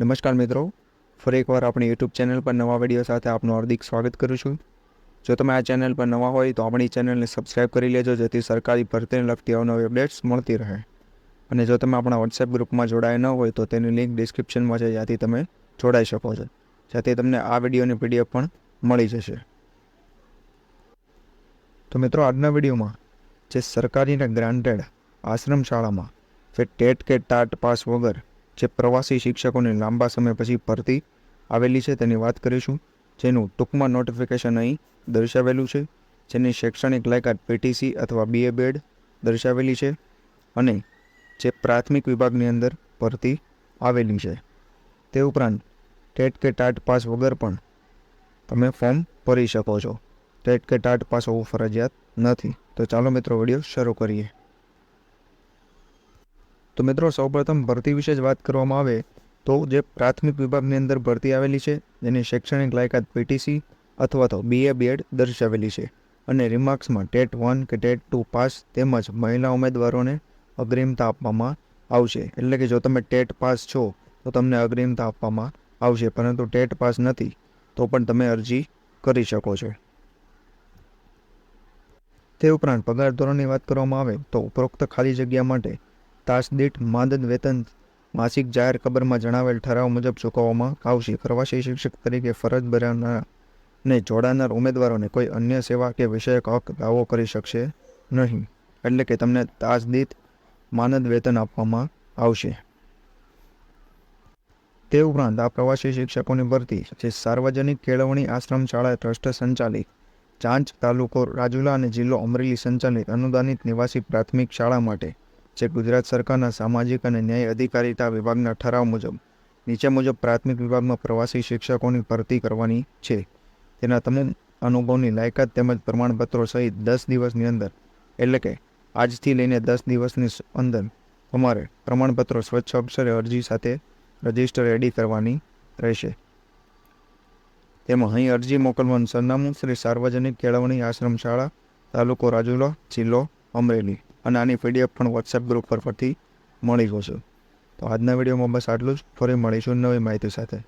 નમસ્કાર મિત્રો. ફરી એકવાર આપણી યુટ્યુબ ચેનલ પર નવા વીડિયો સાથે આપનું હાર્દિક સ્વાગત કરું છું. જો તમે આ ચેનલ પર નવા હોય તો આપણી ચેનલને સબસ્ક્રાઈબ કરી લેજો, જેથી સરકારી ભરતીને લગતી અવનવી અપડેટ્સ મળતી રહે. અને જો તમે આપણા વોટ્સએપ ગ્રુપમાં જોડાયા ન હોય તો તેની લિંક ડિસ્ક્રિપ્શનમાં છે, જ્યાંથી તમે જોડાઈ શકો છો. જેથી તમને આ વિડીયોની પીડીએફ પણ મળી જશે. તો મિત્રો, આજના વિડીયોમાં જે સરકારીને ગ્રાન્ટેડ આશ્રમ શાળામાં જે ટેટ કે ટાટ પાસ વગર જે પ્રવાસી શિક્ષકોની લાંબા સમય પછી ભરતી આવેલી છે તેની વાત કરીશું. જેનું ટૂંકમાં નોટિફિકેશન અહીં દર્શાવેલું છે. જેની શૈક્ષણિક લાયકાત પીટીસી અથવા બીએ બેડ દર્શાવેલી છે અને જે પ્રાથમિક વિભાગની અંદર ભરતી આવેલી છે. તે ઉપરાંત ટેટ કે ટાટ પાસ વગર પણ તમે ફોર્મ ભરી શકો છો. ટેટ કે ટાટ પાસ હોવું ફરજિયાત નથી. તો ચાલો મિત્રો, વીડિયો શરૂ કરીએ. તો મિત્રો, સૌપ્રથમ ભરતી વિશે જ વાત કરવામાં આવે તો જે પ્રાથમિક વિભાગની અંદર ભરતી આવેલી છે, જેની શૈક્ષણિક લાયકાત પીટીસી અથવા તો બીએ બીએડ દર્શાવેલી છે અને રિમાર્ક્સમાં ટેટ વન કે ટેટ ટુ પાસ તેમજ મહિલા ઉમેદવારોને અગ્રિમતા આપવામાં આવશે. એટલે કે જો તમે ટેટ પાસ છો, તો તમને અગ્રિમતા આપવામાં આવશે, પરંતુ ટેટ પાસ નથી, તો પણ તમે અરજી કરી શકો છો. તે ઉપરાંત પગાર ધોરણની વાત કરવામાં આવે તો ઉપરોક્ત ખાલી જગ્યા માટે તાસ દીઠ વેતન માસિક જાહેર ખબરમાં જણાવેલ ઠરાવ મુજબ ચૂકવવામાં આવશે. પ્રવાસી શિક્ષક તરીકે ફરજ બજાવનાર ને જોડાનાર ઉમેદવારોને કોઈ અન્ય સેવા કે વિષયક હક દાવો કરી શકશે નહીં, એટલે કે તમને તાસ દીઠ માનદ વેતન આપવામાં આવશે. તે ઉપરાંત આ પ્રવાસી શિક્ષકોની ભરતી, જે સાર્વજનિક કેળવણી આશ્રમ શાળા ટ્રસ્ટ સંચાલિત, ચાંચ તાલુકો રાજુલા અને જિલ્લો અમરેલી સંચાલિત અનુદાનિત નિવાસી પ્રાથમિક શાળા માટે જે ગુજરાત સરકારના સામાજિક અને ન્યાય અધિકારીતા વિભાગના ઠરાવ મુજબ, નીચે મુજબ પ્રાથમિક વિભાગમાં પ્રવાસી શિક્ષકોની ભરતી કરવાની છે. તેના તમામ અનુભવની લાયકાત તેમજ પ્રમાણપત્રો સહિત દસ દિવસની અંદર, એટલે કે આજથી લઈને દસ દિવસની અંદર તમારે પ્રમાણપત્રો સ્વચ્છ અક્ષરે અરજી સાથે રજિસ્ટર રેડી કરવાની રહેશે. તેમાં અહીં અરજી મોકલવાનું સરનામું શ્રી સાર્વજનિક કેળવણી આશ્રમ શાળા તાલુકો રાજુલા, જિલ્લો, અમરેલી. અને આની પીડીએફ પણ વોટ્સએપ ગ્રુપ પર પરથી મળી જશે તો આજના વિડીયોમાં બસ આટલું જ. ફરી મળીશું નવી માહિતી સાથે.